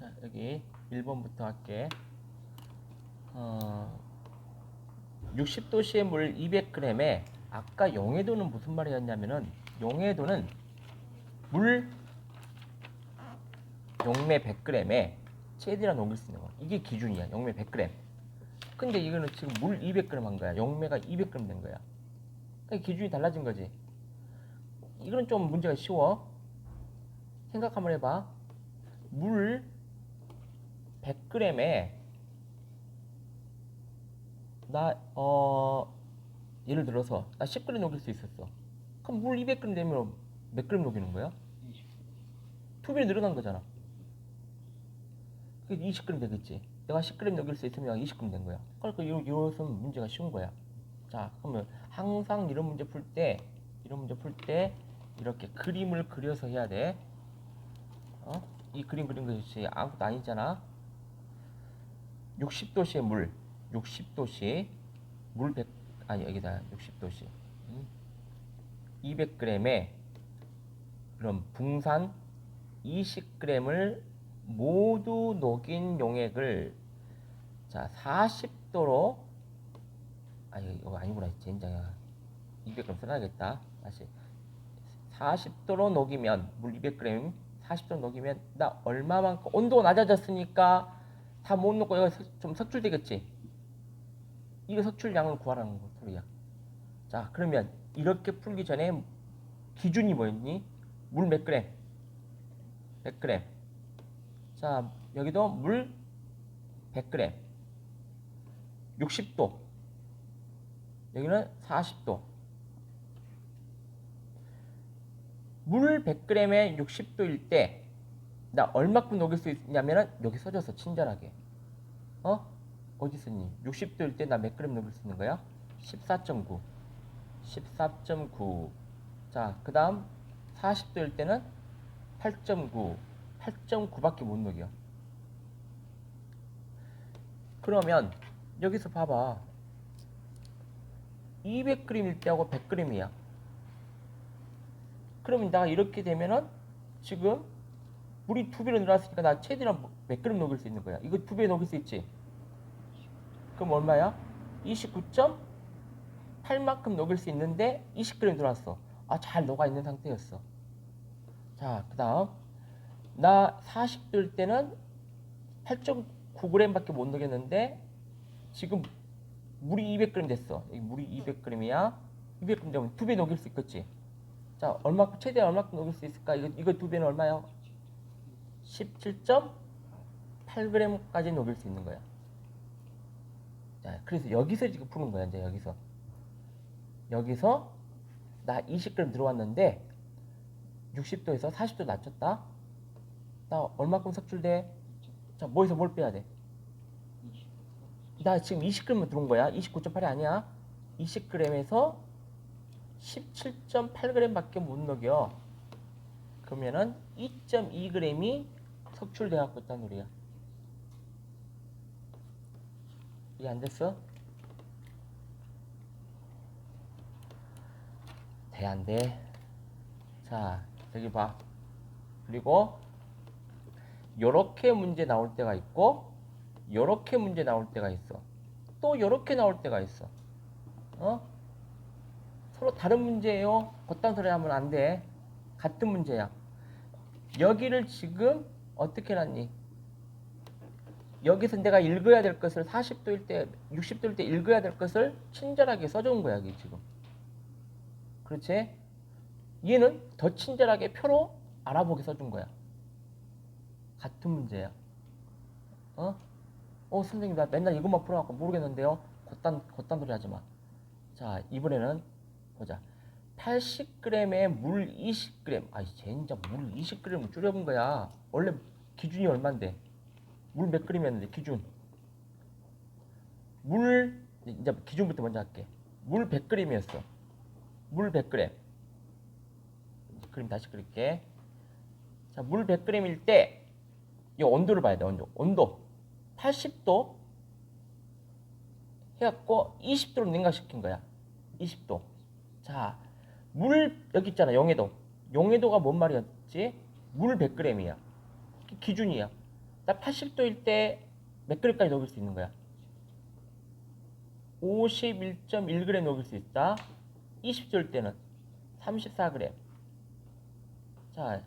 자, 여기 1번부터 할게. 어, 60도씨의 물 200g에 아까 용해도는 무슨 말이었냐면은 용해도는 물 용매 100g에 최대한 녹일 수 있는 거. 이게 기준이야. 용매 100g. 근데 이거는 지금 물 200g 한 거야. 용매가 200g 된 거야. 그러니까 기준이 달라진 거지. 이거는 좀 문제가 쉬워. 생각 한번 해봐. 물 100g에 나 어 예를 들어서 나 10g 녹일 수 있었어. 그럼 물 200g 되면 몇 g 녹이는 거야? 두 배로 늘어난 거잖아. 그게 20g 되겠지. 내가 10g 녹일 수 있으면 20g 된 거야. 그러니까 요, 요것은 문제가 쉬운 거야. 자, 그러면 항상 이런 문제 풀 때, 이런 문제 풀 때 이렇게 그림을 그려서 해야 돼. 어? 이 그림 그린 것이 아무것도 아니잖아. 60도씨의 물, 60도씨, 물 100, 아니 여기다 60도씨, 200g에 그럼 붕산 20g을 모두 녹인 용액을 자 40도로 아니 이거 아니구나 젠장이야 200g 써놔야겠다. 다시. 40도로 녹이면 물 200g 40도 녹이면 나 얼마만큼 온도가 낮아졌으니까 다못 이거 석- 좀 석출되겠지? 이거 석출량을 구하라는 거 소리야. 자 그러면 이렇게 풀기 전에 기준이 뭐였니? 물 몇 그램? 100g 자 여기도 물 100g 60도. 여기는 40도. 물 100g에 60도일 때 나 얼마큼 녹일 수 있냐면은 여기 써줬어 친절하게. 어? 어디 있었니? 60도일 때 나 몇 그램 녹일 수 있는 거야? 14.9 14.9 자, 그 다음 40도일 때는 8.9 8.9밖에 못 녹여. 그러면 여기서 봐봐. 200g일 때하고 100g이야. 그러면 나 이렇게 되면은 지금 물이 두 배로 늘어났으니까 나 최대한 몇 그램 녹일 수 있는 거야 이거 두 배 녹일 수 있지 그럼 얼마야? 29.8만큼 녹일 수 있는데 20g 들어왔어. 아, 잘 녹아 있는 상태였어. 자, 그 다음. 나 40도일 때는 8.9g밖에 못 녹였는데 지금 물이 200g 됐어. 여기 물이 200g이야. 200g 되면 두 배 녹일 수 있겠지. 자, 얼마큼 최대 얼마큼 녹일 수 있을까? 이거 이거 두 배는 얼마야? 17.8g까지 녹일 수 있는 거야. 자, 그래서 여기서 지금 푸는 거야, 이제 여기서. 여기서 나 20g 들어왔는데 60도에서 40도 낮췄다. 나 얼마큼 석출돼? 자, 뭐에서 뭘 빼야 돼? 나 지금 20g만 들어온 거야. 29.8이 아니야. 20g에서 17.8g밖에 못 녹여. 그러면은 2.2g이 석출돼 갖고 있다는 소리야. 이해 안 됐어? 돼, 안 돼? 자, 여기 봐. 그리고, 요렇게 문제 나올 때가 있고, 요렇게 문제 나올 때가 있어. 또 요렇게 나올 때가 있어. 어? 서로 다른 문제예요. 그딴 소리 하면 안 돼. 같은 문제야. 여기를 지금 어떻게 놨니? 여기서 내가 읽어야 될 것을 40도일 때, 60도일 때 읽어야 될 것을 친절하게 써준 거야, 이게 지금. 그렇지? 얘는 더 친절하게 표로 알아보게 써준 거야. 같은 문제야. 어? 어, 선생님, 나 맨날 이것만 풀어갖고 모르겠는데요? 겉단, 겉단 소리 하지 마. 자, 이번에는 보자. 80g에 물 20g. 아이, 젠장, 물 20g을 줄여본 거야. 원래 기준이 얼만데? 물 몇 그램이었는데 기준? 물 이제 기준부터 먼저 할게. 물 100g이었어. 물 100g 그림 다시 그릴게. 자 물 100g일 때 이 온도를 봐야 돼 온도. 온도. 80도 해갖고 20도로 냉각시킨 거야. 20도. 자 물 여기 있잖아 용해도. 용해도가 뭔 말이었지? 물 100g이야 기준이야 나 80도일 때 몇 그램까지 녹일 수 있는 거야? 51.1g 녹일 수 있다. 20도일 때는 34g. 자,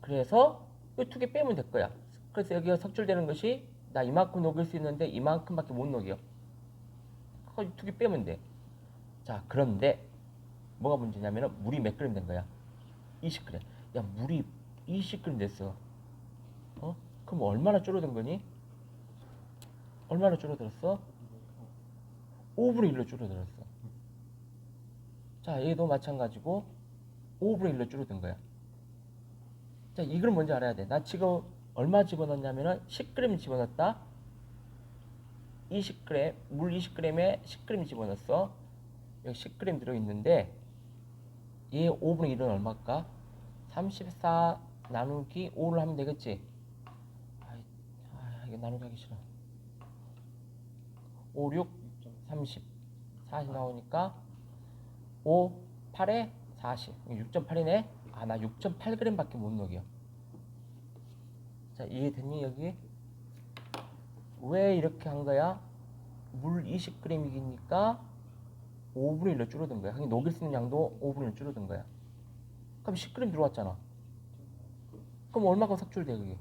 그래서 이 두 개 빼면 될 거야. 그래서 여기가 석출되는 것이 나 이만큼 녹일 수 있는데 이만큼밖에 못 녹여. 그거 두 개 빼면 돼. 자, 그런데 뭐가 문제냐면은 물이 몇 그램 된 거야? 20g. 야, 물이 20g 됐어. 어? 그럼 얼마나 줄어든 거니? 얼마나 줄어들었어? 5분의 1로 줄어들었어. 자, 얘도 마찬가지고 5분의 1로 줄어든 거야. 자, 이걸 먼저 알아야 돼. 나 지금 얼마 집어넣냐면은 10g 집어넣었다. 20g, 물 20g에 10g 집어넣었어. 여기 10g 들어있는데 얘 5분의 1은 얼마일까? 34 나누기 5를 하면 되겠지? 나누기 하기 싫어. 5, 6, 30. 40 나오니까 5, 8에 40. 6.8이네. 아, 나 6.8g밖에 못 녹여. 자, 이해됐니, 여기? 왜 이렇게 한 거야? 물 20g이니까 5분의 1로 줄어든 거야. 하긴 녹일 수 있는 양도 5분의 1로 줄어든 거야. 그럼 10g 들어왔잖아. 그럼 얼마큼 삭출돼, 그게?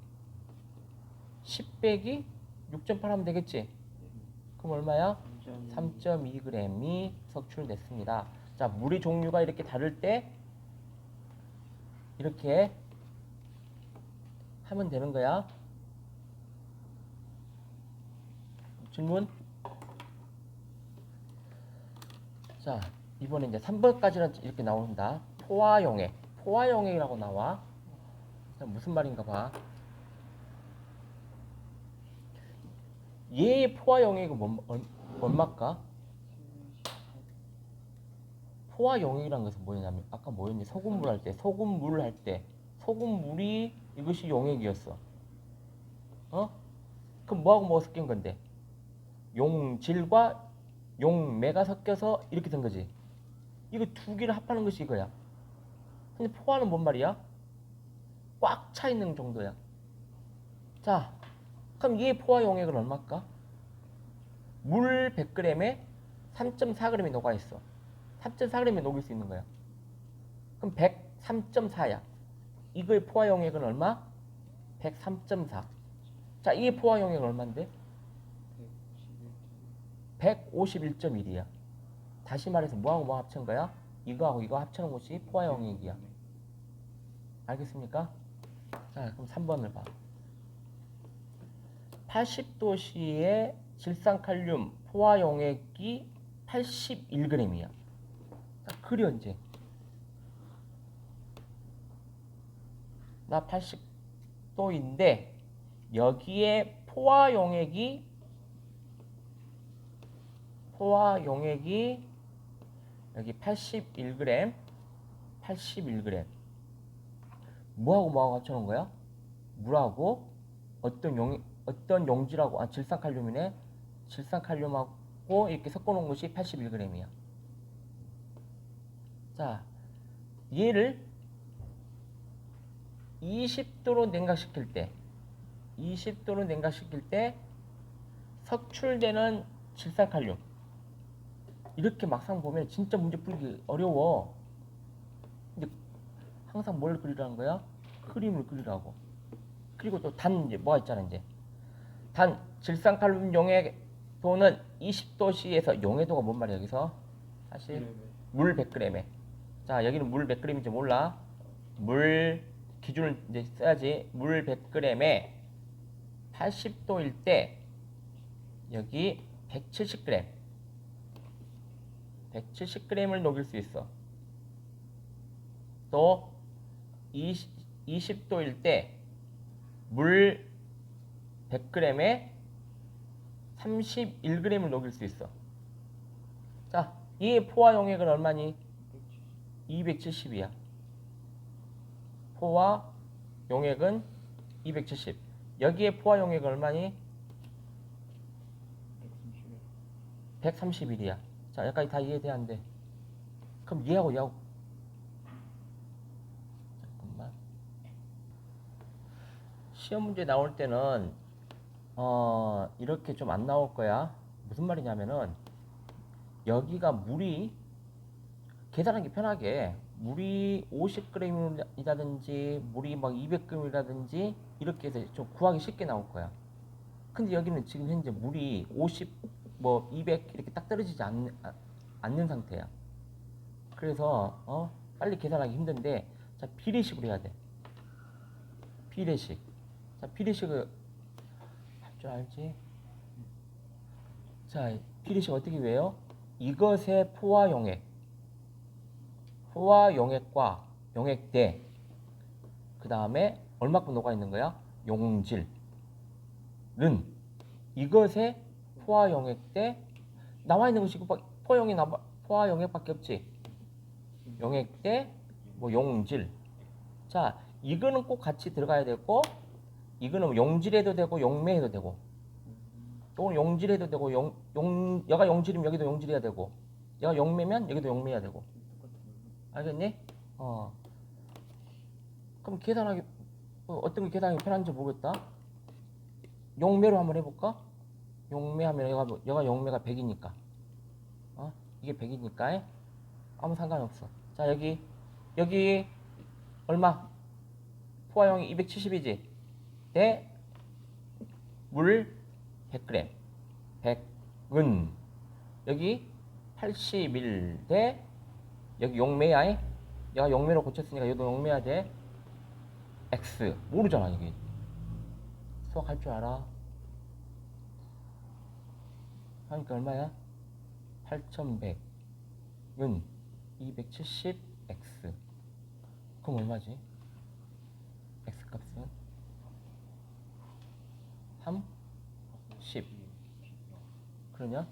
10 빼기 6.8 하면 되겠지? 그럼 얼마야? 3.2g이 석출됐습니다. 자, 물의 종류가 이렇게 다를 때 이렇게 하면 되는 거야. 질문? 자, 이번에 이제 3번까지는 이렇게 나온다. 포화용액. 포화용액이라고 나와. 자, 무슨 말인가 봐. 얘의 포화용액은 뭔, 얼- 얼마일까? 포화용액이라는 것은 뭐냐면 아까 뭐였니? 소금물 할 때, 소금물 할 때, 소금물이 이것이 용액이었어. 어? 그럼 뭐하고 뭐가 섞인 건데? 용질과 용매가 섞여서 이렇게 된 거지. 이거 두 개를 합하는 것이 이거야. 근데 포화는 뭔 말이야? 꽉 차 있는 정도야. 자, 그럼 이 포화 용액은 얼마일까? 물 100g에 3.4g이 녹아 있어. 3.4g이 녹일 수 있는 거야. 그럼 103.4야. 이거의 포화 용액은 얼마? 103.4. 자, 이 포화 용액은 얼마인데? 151.1이야. 다시 말해서 뭐하고 뭐 합친 거야? 이거하고 이거 합치는 것이 포화 용액이야. 알겠습니까? 자, 그럼 3번을 봐. 80도씨의 질산칼륨 포화 용액이 81g이야. 자, 그려 이제. 나 80도인데 여기에 포화 용액이 포화 용액이 여기 81g 81g 뭐하고 뭐하고 합쳐놓은 거야? 물하고 어떤 용 어떤 용질하고 아 질산칼륨이네? 질산칼륨하고 이렇게 섞어놓은 것이 81g이야. 자 얘를 20도로 냉각시킬 때 20도로 냉각시킬 때 석출되는 질산칼륨. 이렇게 막상 보면 진짜 문제 풀기 어려워. 근데 항상 뭘 그리라는 거야? 그림을 그리라고. 그리고 또 단 이제 뭐가 있잖아 이제 단 질산칼륨 용해도는 20도씨에서 용해도가 뭔 말이야 여기서? 사실 물 100g에. 자 여기는 물 100g인지 몰라. 물 기준을 이제 써야지. 물 100g에 80도일 때 여기 170g 170g을 녹일 수 있어. 또 20, 20도일 때 물 100g에 31g을 녹일 수 있어 자, 이 포화 용액은 얼마니? 270이야. 포화 용액은 270. 여기에 포화 용액은 얼마니? 131이야. 자, 여기까지 다 이해돼 안 돼? 그럼 얘하고 얘하고 잠깐만. 시험 문제 나올 때는 어, 이렇게 좀 안 나올 거야. 무슨 말이냐면은 여기가 물이 계산하기 편하게 물이 50g이라든지 물이 막 200g이라든지 이렇게 해서 좀 구하기 쉽게 나올 거야. 근데 여기는 지금 현재 물이 50, 뭐 200 이렇게 딱 떨어지지 않는, 아, 않는 상태야. 그래서 어 빨리 계산하기 힘든데 자 비례식으로 해야 돼. 비례식. 자 비례식을 할 줄 알지? 자 비례식 어떻게 외요? 이것의 포화 용액, 포화 용액과 용액대. 그 다음에 얼마큼 녹아 있는 거야? 용질은 이것의 포화 용액대 나와 있는 것이 그 포화 용액 나 포화 용액밖에 없지. 용액대 뭐 용질. 자, 이거는 꼭 같이 들어가야 되고 이거는 용질해도 되고 용매해도 되고 또는 용질해도 되고 용, 용 여가 용질이면 여기도 용질해야 되고 여가 용매면 여기도 용매해야 되고 알겠니? 어. 그럼 계산하기 어, 어떤 게 계산하기 편한지 모르겠다. 용매로 한번 해볼까? 용매하면 여가 뭐- 여가 용매가 100이니까 어 이게 100이니까 아무 상관없어. 자 여기 여기 얼마? 포화용이 270이지. 대물 100g. 100은 여기 81 대 여기 용매야. 얘가 용매로 고쳤으니까 얘도 용매야 돼. x 모르잖아 이게. 수학할 줄 알아? 하니까 얼마야? 8100은 270x 그럼 얼마지? x 값은 3 10 그러냐?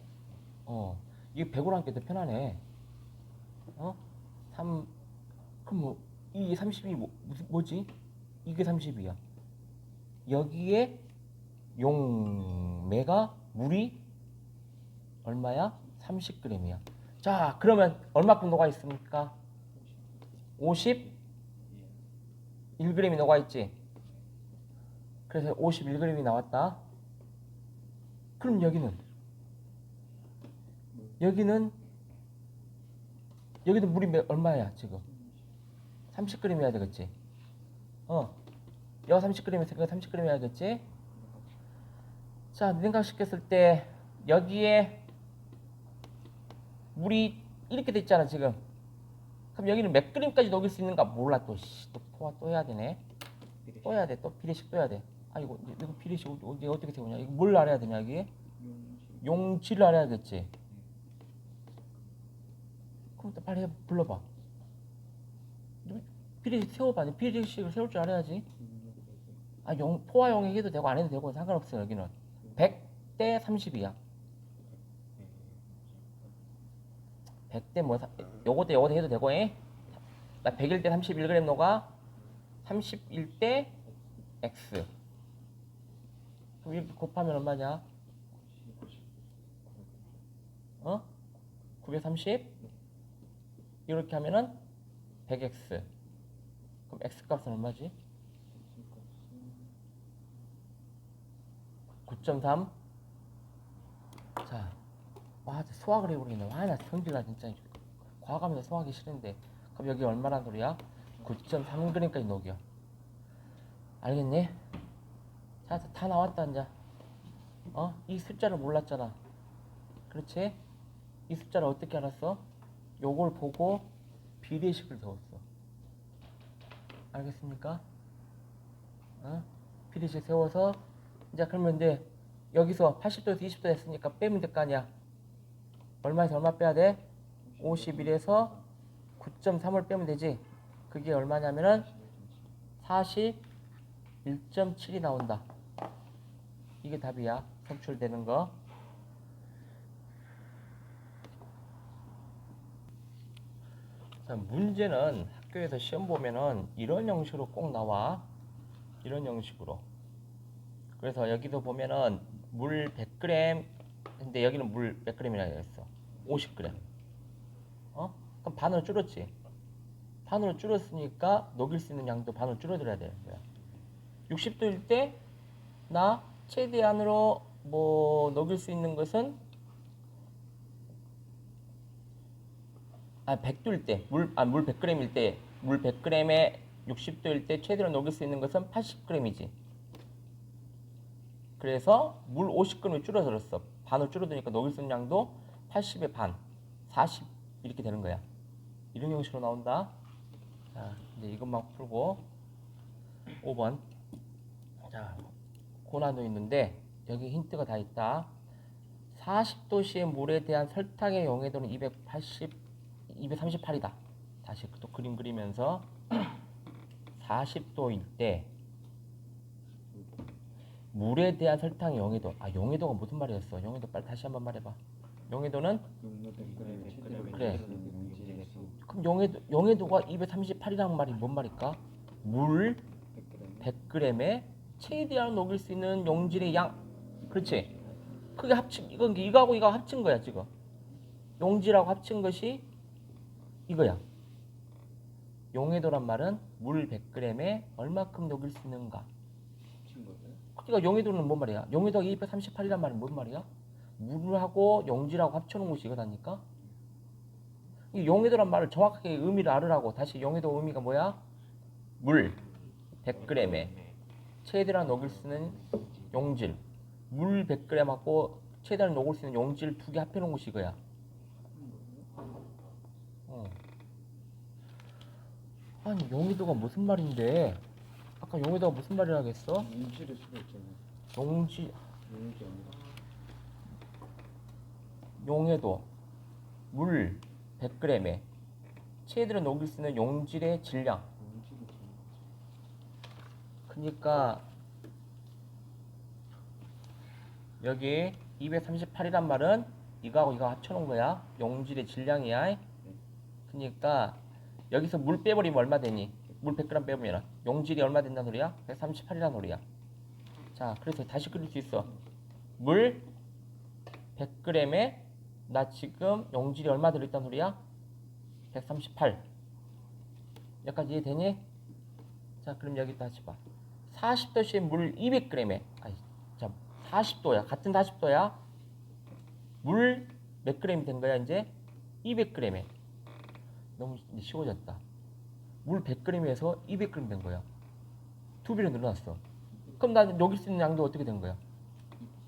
어 이게 100으로 하니까 더 편하네 어? 3 그럼 뭐 이게 30이 뭐, 뭐지? 이게 30이야 여기에 용매가 물이 얼마야? 30g이야. 자, 그러면 얼마큼 녹아 있습니까? 51g이 녹아 있지. 그래서 51g이 나왔다. 그럼 여기는 여기는 여기도 물이 몇- 얼마야 지금? 30g이어야 되겠지. 어, 여가 30g이니까 30g이어야겠지. 자, 생각시켰을 때 여기에 물이 이렇게 돼 있잖아 지금. 그럼 여기는 몇 그램까지 녹일 수 있는가 몰라 또. 씨, 또 포화 또 해야 되네. 또 해야 돼. 또 비례식 또 해야 돼. 아 이거 이거 비례식 어디, 어디 어떻게 세우냐? 이거 뭘 알아야 되냐 여기? 용질을 알아야겠지. 그럼 또 빨리 해, 불러봐. 너 비례식 세워봐. 비례식을 세울 줄 알아야지. 아, 용, 포화용액 해도 되고 안 해도 되고 상관없어요 여기는 100대 30이야 100대 뭐 사- 요것도 요것도 해도 되고 에? 나 101대 31g 녹아 31대 x 그럼 곱하면 얼마냐 어? 930 이렇게 하면은 100x 그럼 x 값은 얼마지? 9.3 자, 와, 수학을 해버리네. 와, 나 성질나 진짜. 과감해서 수학이 싫은데. 그럼 여기 얼마란 소리야? 9.3g까지 녹여. 알겠니? 자, 다 나왔다, 이제. 어? 이 숫자를 몰랐잖아. 그렇지? 이 숫자를 어떻게 알았어? 요걸 보고 비례식을 세웠어. 알겠습니까? 어? 비례식 세워서 이제 그러면 이제 여기서 80도에서 20도 했으니까 빼면 될 거 아니야. 얼마에서 얼마 빼야 돼? 51에서 9.3을 빼면 되지. 그게 얼마냐면은 41.7이 나온다. 이게 답이야. 선출되는 거. 자, 문제는 학교에서 시험 보면은 이런 형식으로 꼭 나와. 이런 형식으로. 그래서 여기도 보면은 물 100g 근데 여기는 물몇 g이라 했어? 50g. 어? 그럼 반으로 줄었지. 반으로 줄었으니까 녹일 수 있는 양도 반으로 줄어들어야 돼. 60도일 때 나 최대한으로 뭐 녹일 수 있는 것은 아 100도일 때, 물, 아, 물 100g일 때, 물 100g에 60도일 때 최대로 녹일 수 있는 것은 80g이지. 그래서 물 50g을 줄어들었어. 반을 줄어드니까 녹일 수 있는 양도 80의 반, 40 이렇게 되는 거야. 이런 형식으로 나온다. 자, 이제 이것만 풀고 5번. 자, 고난도 있는데 여기 힌트가 다 있다. 40도씨의 물에 대한 설탕의 용해도는 280, 238이다. 다시 또 그림 그리면서 40도일 때 물에 대한 설탕의 용해도. 아, 용해도가 무슨 말이었어? 용해도 빨리 다시 한번 말해봐. 용해도는 그래. 그럼 용해도 용해도가 238이라는 말이 뭔 말일까? 물 100g에 최대한 녹일 수 있는 용질의 양. 그렇지? 그게 합친 이건 이거하고 이거 합친 거야 지금. 용질하고 합친 것이 이거야. 용해도란 말은 물 100g에 얼마큼 녹일 수 있는가. 그러니까 용해도는 뭔 말이야? 용해도가 238이란 말은 뭔 말이야? 물하고 용질하고 합쳐놓은 것이 이거다니까. 이 용해도란 말을 정확하게 의미를 알으라고 다시 용해도 의미가 뭐야? 물 100g에 최대한 녹일 수 있는 용질 물 100g하고 최대한 녹을 수 있는 용질 두 개 합해놓은 것이 이거야. 어. 아니 용해도가 무슨 말인데? 아까 용해도가 무슨 말이라겠어? 인치를 수가 있잖아. 용지 인치 아니라. 용해도 물 100g에 최대로 녹일 수 있는 용질의 질량. 그러니까 여기 238이란 말은 이거하고 이거 합쳐놓은 거야. 용질의 질량이야. 그러니까 여기서 물 빼버리면 얼마 되니? 물 100g 빼보면 용질이 얼마 된다는 소리야? 138이라는 소리야. 자, 그래서 다시 그릴 수 있어. 물 100g에 나 지금 용질이 얼마 들어있다는 소리야? 138. 여기까지 이해되니? 자, 그럼 여기 다시 봐. 40도씨의 물 200g에 아이, 자, 40도야. 같은 40도야. 물몇 g이 된 거야, 이제? 200g에. 너무 쉬워졌다. 물 100g에서 200g 된 거야. 두 배로 늘어났어. 그럼 나 녹일 수 있는 양도 어떻게 된 거야?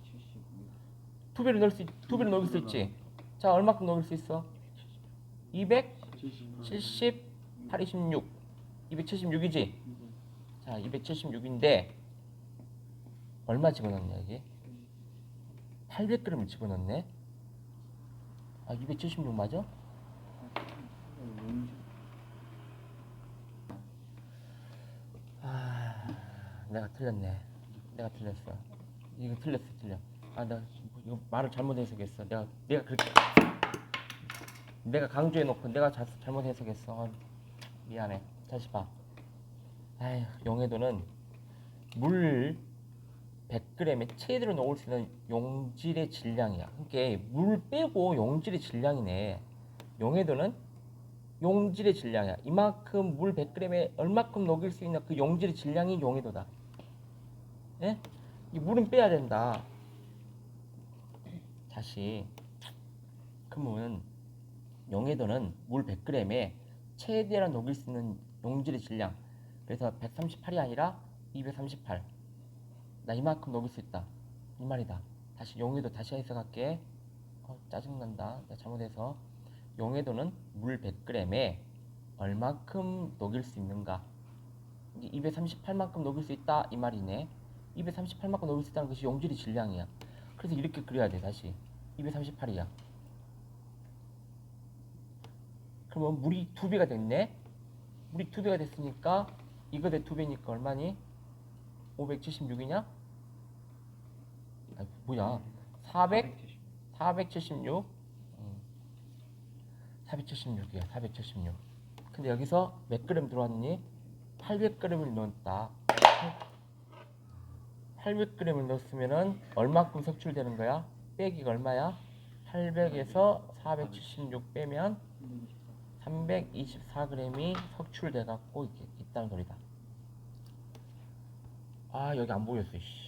276. 두 배로 넣을 수, 있- 두 배로 녹일 수 있지. 자, 얼마큼 녹일 수 있어? 200, 70, 86, 276이지. 자, 276인데 얼마 집어넣냐 이게? 800g을 집어넣네. 아, 276 맞아? 아, 내가 틀렸네. 내가 틀렸어. 이거 틀렸어, 틀려. 아, 나 이거 말을 잘못 해석했어. 내가 내가 그렇게 내가 강조해 놓고 내가 자, 잘못 해석했어. 아, 미안해. 다시 봐. 아휴, 용해도는 물 100g에 최대로 녹을 수 있는 용질의 질량이야. 그러니까 물 빼고 용질의 질량이네. 용해도는 용질의 질량이야. 이만큼 물 100g에 얼마큼 녹일 수 있는 그 용질의 질량이 용해도다. 예? 이 물은 빼야 된다. 다시. 그러면 용해도는 물 100g에 최대한 녹일 수 있는 용질의 질량. 그래서 138이 아니라 238. 나 이만큼 녹일 수 있다. 이 말이다. 다시 용해도 다시 해석할게. 어, 짜증난다. 나 잘못해서. 용해도는 물 100g에 얼마큼 녹일 수 있는가? 238만큼 녹일 수 있다 이 말이네. 238만큼 녹일 수 있다는 것이 용질의 질량이야. 그래서 이렇게 그려야 돼 다시. 238이야. 그러면 물이 두 배가 됐네. 물이 두 배가 됐으니까 이거 대두 배니까 얼마니? 576이냐? 아 뭐야? 400 476 476이야 476 근데 여기서 몇 그램 들어왔니? 800g을 넣었다 800g을 넣었으면은 얼마큼 석출되는 거야? 빼기가 얼마야? 800에서 476 빼면 324g이 석출돼 갖고 있다는 소리다 아 여기 안 보였어 씨.